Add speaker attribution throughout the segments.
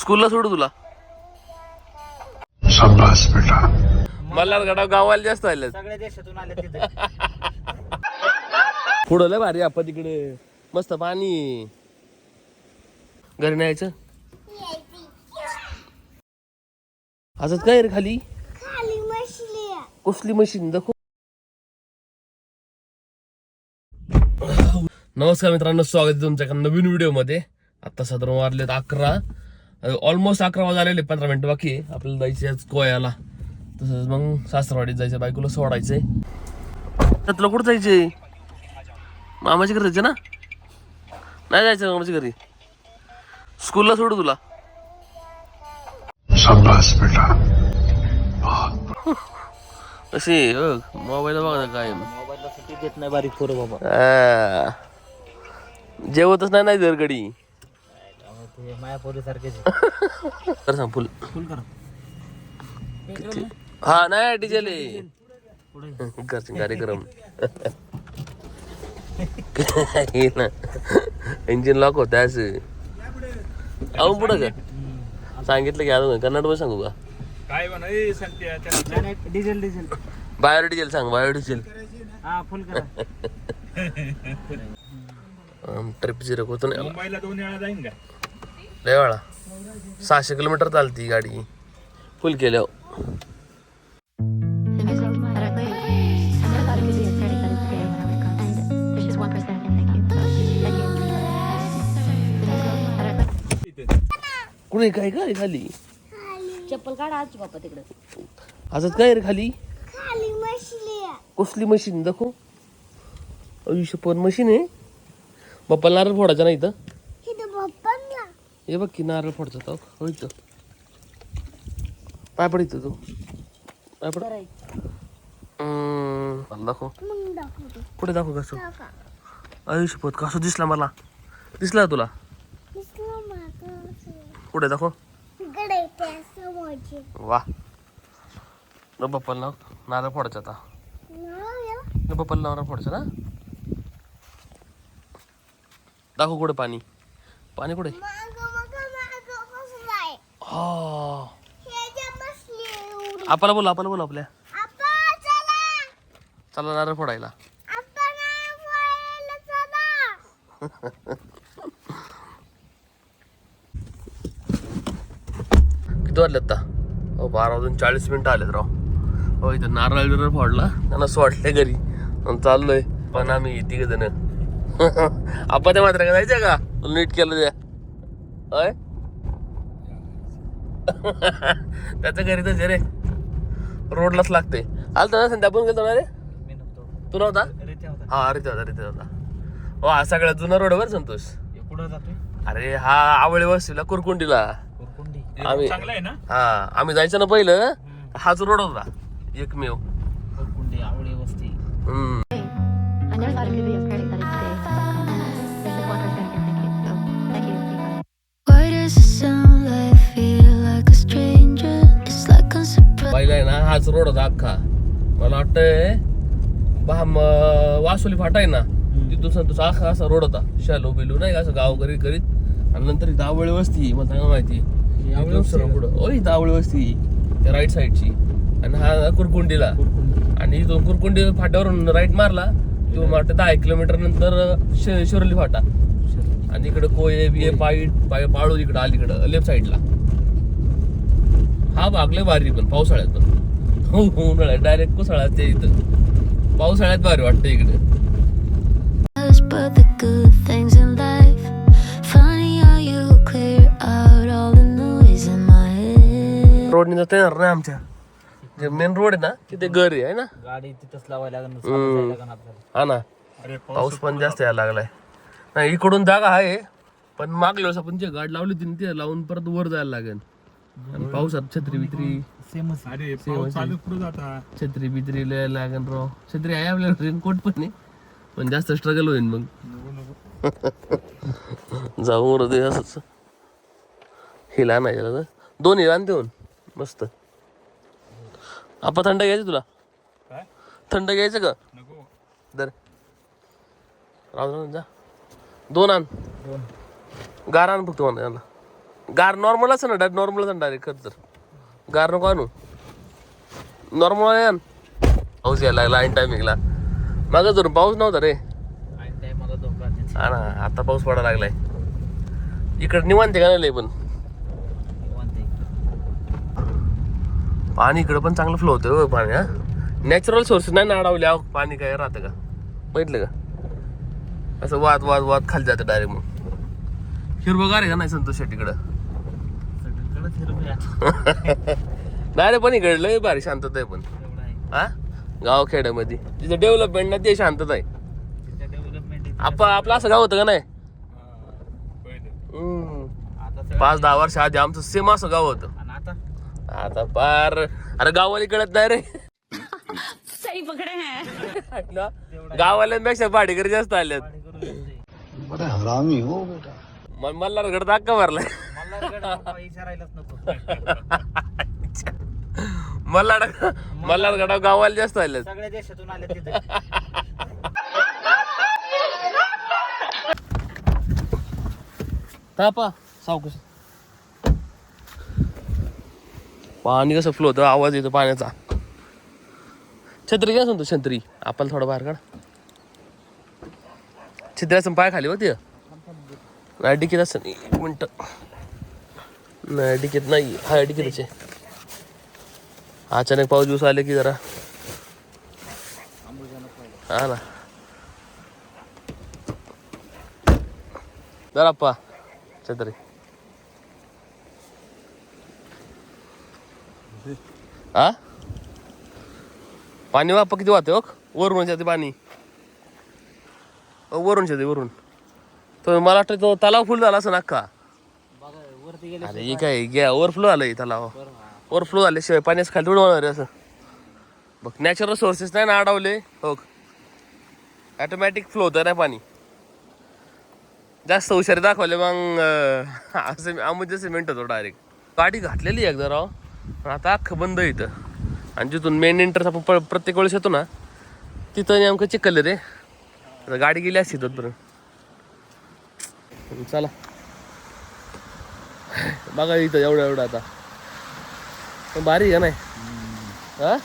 Speaker 1: स्कूलला सोडू तुला? मला गडा गावाला जास्त आले
Speaker 2: सगळ्या देशातून आले तिथे.
Speaker 1: पुढं लय भारी आपण तिकडे. मस्त पाणी. घरी नाही यायचं? आजच काय रे खाली?
Speaker 3: खाली मछली आहे.
Speaker 1: कसली मशीन? दाखव. नमस्कार मित्रांनो स्वागत आहे तुमच्या एका नवीन व्हिडिओ आता साधारण वाजलेत अकरा. ऑलमोस्ट अकरा वाज आलेले पंधरा मिनिटं बाकी आहे. आपल्याला जायचे आज कोयाला तसंच मग सासरवाडीत जायचं बायकोला सोडायचंय. तर तुला कुठं जायचंय? मामाच्या घरी जायचं ना? नाही जायचं मामाच्या घरी. स्कूलला सोडू तुला. कशी मोबाईल बघा. ना काय
Speaker 2: मोबाईलला सुट्टी देत नाही बारीक पोरं बाबा.
Speaker 1: जेवतच नाही
Speaker 2: त्यामुळे ते माया पोरी सारखेच
Speaker 1: तर सांग फुल.
Speaker 2: फुल कर.
Speaker 1: हा नाही घरचे कार्यक्रम. हे ना. इंजिन लॉक होत असं. अहो पुढं का सांगितलं की अजून कन्नडमध्ये सांगू का?
Speaker 2: नाही, डिझेल डिझेल
Speaker 1: बायो डिझेल सांग बायो डिझेल
Speaker 2: हा फुल करा.
Speaker 1: ट्रिप झिरो होतो नाही
Speaker 4: मुंबईला दोन वेळा जाईन का?
Speaker 1: लय वेळा सहाशे किलोमीटर चालते गाडी. फुल
Speaker 5: केल्या
Speaker 1: कुणी काय काय खाली?
Speaker 3: चप्पल काढा बापा तिकडे
Speaker 1: आजच काय रे खाली?
Speaker 3: मशीन
Speaker 1: कसली मशीन दाखव. आयुष्य पण मशीन आहे. बापाला नारळ फोडायचा नाही
Speaker 3: तर
Speaker 1: हे बघ की नारळ फोडचा तो. हो पाय पड इथं तू. पाय पड. दाखव. कुठे दाखव कसं. पत कसं दिसला मला. दिसला तुला. कुठे दाखव. वा. न बाप्पाला नाव. नारळ फोडायचा आता. न बाप्पाला नारळ फोडायचा ना? दाखव कुठे पाणी. पाणी कुठे
Speaker 3: मागं मागं मागं बसलाय
Speaker 1: हा. आपल्याला बोला आपल्याला बोला आपल्या.
Speaker 3: चला.
Speaker 1: चला नारळ फोडायला. किती वाजले आता? हो बारा वाजून चाळीस मिनिटं आलेत राव. हो इथं नारळ बिरळ फोडला. त्यांना सोडले घरी. आणि चाललोय. पण आम्ही तिघ जण. आपण त्या मात्र जायचं का? नीट केलं त्या त्याचं घरी तर रे रोडलाच लागते आलता ना संध्या? आपण गेलो ना रे? तू नव्हता? हा अरे होता अरे होता. हो हा सगळ्यात जुना रोडवर संतोष.
Speaker 2: कुठं जातोय?
Speaker 1: अरे हा आवळे वस्तीला कुरकुंडीला.
Speaker 2: कुरकुंडी.
Speaker 1: आम्ही
Speaker 4: चांगला आहे ना?
Speaker 1: हा आम्ही जायचं ना पहिलं हाच रोड होता. एकमेव.
Speaker 2: कुरकुंडी आवळी वस्ती.
Speaker 1: हम्म. हाच रोड होता अख्खा मला वाटतंय बा म- वासोली फाटा आहे ना तिथून संतोष अख्खा असा रोड होता. शालो बिलू नाही का असं गाव करीत. करीत आणि नंतर आवळी वस्ती मला चांगलं माहिती
Speaker 2: आवळी
Speaker 1: इथून
Speaker 2: वस्ती
Speaker 1: पुढं त्या राईट साईडची आणि हा कुरकुंडीला. आणि इथून कुरकुंडी फाट्यावरून राईट मारला किंवा वाटतं दहा एक किलोमीटर नंतर शिरोली फाटा. आणि इकडे कोये बिये पाईट पाय पाळू इकडं अलीकडं लेफ्ट साईडला हा भाग लय भारी पण पावसाळ्यात पण. हो हो, उन्हाळ्यात डायरेक्ट कोसळ्यात ते इथं. पावसाळ्यात भारी वाटतं इकडे.
Speaker 6: But the good things in life. Funny how you clear out all the noise in my head.
Speaker 1: रोडने जाता येणार नाही आमच्या. जे मेन रोड आहे ना तिथे घर आहे है ना?
Speaker 2: गाडी तिथंच लावायला आपल्याला.
Speaker 1: हा ना.
Speaker 4: अरे
Speaker 1: पाऊस पण जास्त यायला लागलाय. नाही इकडून जागा आहे पण मागल्या वेळेस आपण जे गाड लावली होती ना ते लावून परत वर जायला लागेल. आणि पावसात छत्री बित्री.
Speaker 2: सेमच
Speaker 4: अरे पाऊस चालू पुढे जाता?
Speaker 1: छत्री बित्री लय लागेल राव. छत्री आहे आपल्याला रेनकोट पण आहे. पण जास्त स्ट्रगल होईल मग. जाऊ रे असंच. हिला नाही त्याला दोन हिला देऊन. मस्त. आपण थंड घ्यायचं तुला?
Speaker 4: काय?
Speaker 1: थंड घ्यायचं का?
Speaker 4: नको.
Speaker 1: दर. जा. दोन आण.
Speaker 2: दोन.
Speaker 1: गार आण फक्त म्हणा याला. गार नॉर्मल असं ना डायरेक्ट नॉर्मल आण डायरेक्ट खत तर. गार नको आणू. नॉर्मल आण. पाऊस यायला लागला ऐन टायमिंगला मागं धरून पाऊस नव्हता रे. हा ना आता पाऊस पडायला लागलाय. इकडे निवांते का नाही पण?
Speaker 2: आहे.
Speaker 1: पाणी इकडं पण चांगलं फ्लो होतं पाणी हा. नॅचरल सोर्स नाही ना अडवले अहो पाणी काय राहतं का? बघितलं का? असं वाद वाद वाद खाली जातं डायरेक्ट मग. हिरवगार आहे का नाही संतोष शेट नाही रे पण इकडं लय भारी शांतता आहे पण. हा? गाव खेड्यामध्ये. तिथं डेव्हलपमेंट ना ते शांतता आहे.
Speaker 2: तिथे डेव्हलपमेंट
Speaker 1: आपण आपलं असं गाव होतं का नाही? पाच दहा वर्ष आधी आमचं सेम असं गाव होतं.
Speaker 2: आणि आता?
Speaker 1: आता पार अरे गाववाली कळत नाही रे.
Speaker 5: सही पकड़े
Speaker 1: ना? गाववाल्यांपेक्षा भाडेकरी जास्त आल्यात. मग मला घडत अक्का भरलाय
Speaker 2: मला गड बाबा विचारायलाच नको.
Speaker 1: मला मला गडा गावाला जास्त आल्यात
Speaker 2: सगळ्या देशातून आले तिथे.
Speaker 1: तापा सावकस पाणी कसं फ्लो होतं? आवाज येतो पाण्याचा. छत्री घ्या सांगतो छत्री? आपल्याला थोडं बाहेर काढ. छत्री असं पाय खाली होती. नाही डिकीत असं? एक मिनिट. नाही डिकेत नाही हा डिकेतच आहे अचानक पाऊस दिवस आले की जरा. हा ना. जरा पा. छत्री हा? पाणी वापा किती वाहते ओक? वरून येते पाणी. वरून येते वरून. तर मला वाटतं तो तलाव फुल झाला असं
Speaker 2: नक्का वरती गेले
Speaker 1: अरे हे काय घ्या ओव्हरफ्लो आलंय तलाव. ओव्हरफ्लो झाल्याशिवाय पाण्यास खाली आहे असं. बघ नॅचरल सोर्सेस नाही ना अडवले. हो ॲटोमॅटिक फ्लो होतं नाही पाणी. जास्त हुशारी दाखवले मग असं अमुद्य सिमेंट होतो डायरेक्ट गाडी घातलेली एकदा राव. पण आता अख्खं बंद इथं. आणि जिथून मेन एंट्रन्स आपण प्रत्येक वेळेस येतो ना तिथं नेमकं चिखल आहे रे. आता गाडी गेली असती तिथपर्यंत चला. बघा इथं एवढं एवढं आता. पण भारी आहे का नाही हा?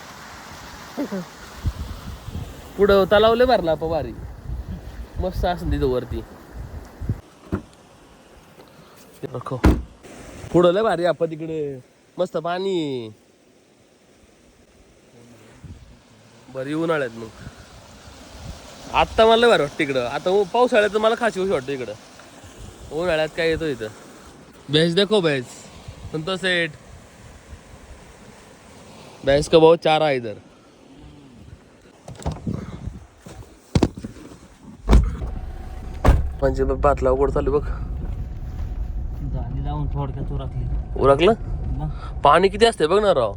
Speaker 1: पुढं तलावले भरला आपण भारी. मस्त असं तिथं वरती. पुढं लय भारी आपण तिकडे. मस्त पाणी. बरी उन्हाळ्यात मग. आत्ता मला लय भारी वाटतं इकडं. आता पावसाळ्यात मला खाशी उशी वाटतं इकडं. उन्हाळ्यात काय येतो इथं? भैंस देखो भैंस संतोष सेठ भैंस का बहुत चारा है इधर. म्हणजे बघ भात लावगड चालू बघ.
Speaker 2: झाली लावून थोडक्यात उरकली.
Speaker 1: पाणी किती असते बघ ना राव.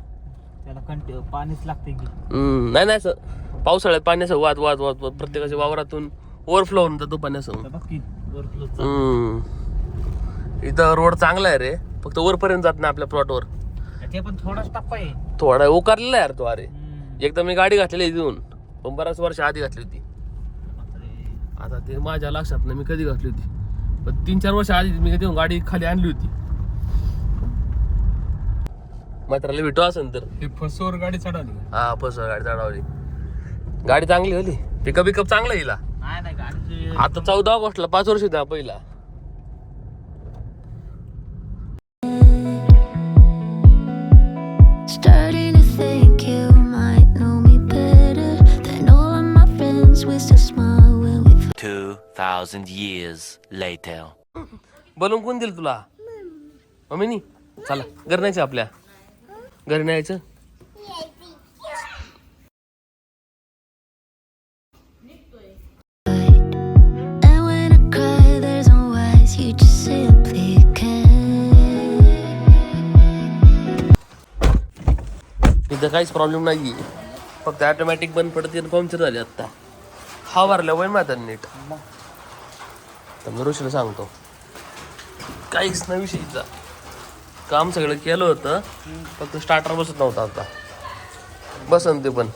Speaker 2: त्याला कंटिन्यू पाणीच लागते की.
Speaker 1: हम्म, नाही नाही असं पावसाळ्यात पाणी असं वाद वाद वाद वाद प्रत्येकाच्या वावरातून ओव्हरफ्लो होऊन जातो पाणी असं
Speaker 2: तर बघ की वरफ्लो
Speaker 1: हम्म. इथं रोड चांगला आहे रे. फक्त वरपर्यंत जात नाही आपल्या प्लॉटवर
Speaker 2: ते पण थोडाच टप्पा आहे.
Speaker 1: थोडा उकारलेला आहे यार तो अरे. एकदा मी गाडी घातलेली इथून. पण बऱ्याच वर्ष आधी घातली होती. आता ते माझ्या लक्षात नाही मी कधी घातली होती. पण तीन चार वर्ष आधी मी कधी गाडी खाली आणली होती. मात्राला भेटू असेल तर.
Speaker 4: हे फसवर गाडी चढाली.
Speaker 1: हा फस गाडी चढावली. गाडी चांगली होती. पिकअप पिकअप चांगला येईल
Speaker 2: नाही नाही गाडीची
Speaker 1: आता चौदा ऑगस्टला पाच वर्ष होता पहिला.
Speaker 6: just a smile where we
Speaker 1: कोण दिल तुला? मम्मी चला घर नाही आपल्या. घर
Speaker 6: नाही
Speaker 1: तिथं काहीच प्रॉब्लेम नाही फक्त ऑटोमॅटिक बंद पडते पंक्चर झाले आता हा भरल्या वय माझा नीट. तर मी ऋषीला सांगतो काहीच नाही विषयीचा काम सगळं केलं होतं फक्त स्टार्टर बसत नव्हता आता. बसन ते पण.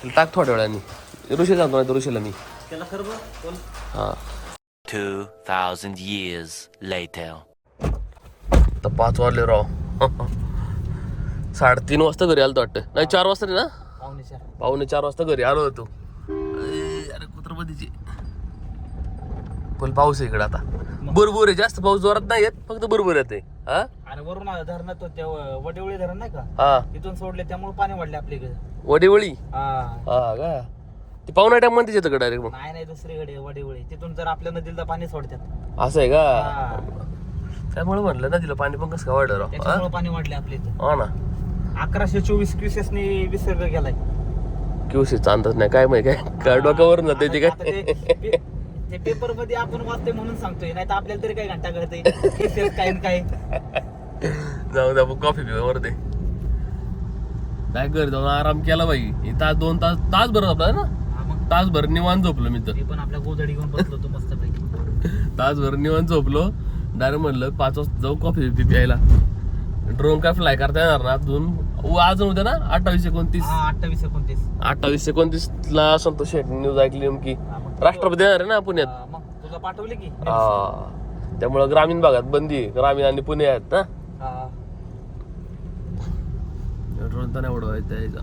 Speaker 1: त्याला टाक थोड्या वेळाने. ऋषी सांगतो नाही तर ऋषीला मी. हां.
Speaker 7: 2,000 years later.
Speaker 1: आता पाच वाजले राव. साडेतीन वाजता घरी आलो वाटतं. नाही चार वाजता नाही ना? पावणे चार वाजता घरी आलो होतो. कुत्रपतीची फुल पाऊस आहे इकडे आता. बरोबर आहे जास्त पाऊस जोरात नाही येत फक्त बरोबर येते हा?
Speaker 2: आणि वरून धरणात तो त्या वडेवळी धरण नाही का?
Speaker 1: हा.
Speaker 2: तिथून सोडले त्यामुळे पाणी वाढले आपल्या इकडे.
Speaker 1: वडीवळी?
Speaker 2: हा.
Speaker 1: हा का? ते पावणा टाइममध्ये येतं डायरेक्ट मग?
Speaker 2: नाही नाही दुसरीकडे वडेवळी. तिथून जर आपल्या नदीला पाणी सोडतात.
Speaker 1: असं आहे का. त्यामुळे म्हणलं ना तिला पाणी पण कसं काय वाढलं राव हा?
Speaker 2: त्याच्यामुळे पाणी वाढले आपल्या इथं.
Speaker 1: हा ना.
Speaker 2: अकराशे चोवीस क्युसेसनी विसर्ग गेलाय
Speaker 1: क्यूसीचा अंदाज नाही. काय माहिती काय? काय डोक्यावरून जाते ते काय?
Speaker 2: पेपरमध्ये आपण वाचतोय म्हणून सांगतोय. नाही तर आपल्याला तरी काय घंटा कळतंय क्युसेस काय काय?
Speaker 1: जाऊ द्या कॉफी पिऊ वरते काय कर जाऊन आराम केला बाई. हे तास दोन तास तास भर आपला ना तासभर निवांत झोपलो मी तर.
Speaker 2: पण आपल्या घेऊन बसलो मस्त
Speaker 1: तासभर निवांत झोपलो. डायरेक्ट म्हणलं पाच वाजता जाऊ कॉफी प्यायला. ड्रोन काय फ्लाय करता येणार ना अजून? अजून उद्या ना? अठ्ठावीस एकोणतीस.
Speaker 2: अठ्ठावीस एकोणतीस.
Speaker 1: अठ्ठावीस एकोणतीस ला संतोष शेट न्यूज ऐकली नेमकी. राष्ट्रपती येणार आहे ना पुण्यात?
Speaker 2: मग तुला पाठवले की.
Speaker 1: हा. त्यामुळं ग्रामीण भागात बंदी आहे. ग्रामीण आणि पुणे आहेत ना?
Speaker 2: हा.
Speaker 1: ड्रोन तर नाही उडवायचा यायचा